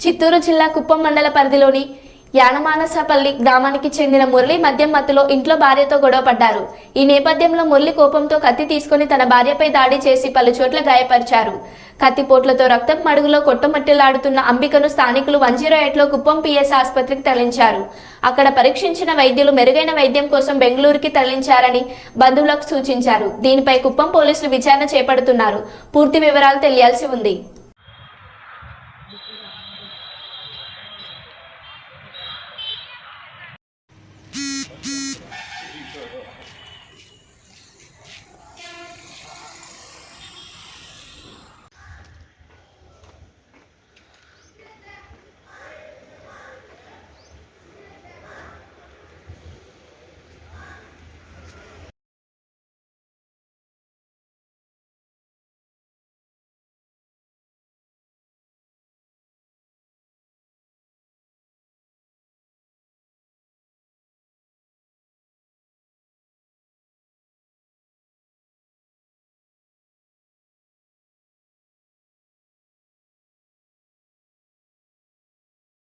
చిత్తూరు జిల్లా కుప్పం మండల పరిధిలోని యానమానసపల్లి గ్రామానికి చెందిన మురళి మద్యం మత్తులో ఇంట్లో భార్యతో గొడవ పడ్డారు. ఈ నేపథ్యంలో మురళి కోపంతో కత్తి తీసుకొని తన భార్యపై దాడి చేసి పలు చోట్ల గాయపరిచారు. కత్తిపోట్లతో రక్తం మడుగులో కొట్టుమట్టిలాడుతున్న అంబికను స్థానికులు వన్ జీరో ఎయిట్లో కుప్పం పిఎస్ ఆసుపత్రికి తరలించారు. అక్కడ పరీక్షించిన వైద్యులు మెరుగైన వైద్యం కోసం బెంగళూరుకి తరలించారని బంధువులకు సూచించారు. దీనిపై కుప్పం పోలీసులు విచారణ చేపడుతున్నారు. పూర్తి వివరాలు తెలియాల్సి ఉంది.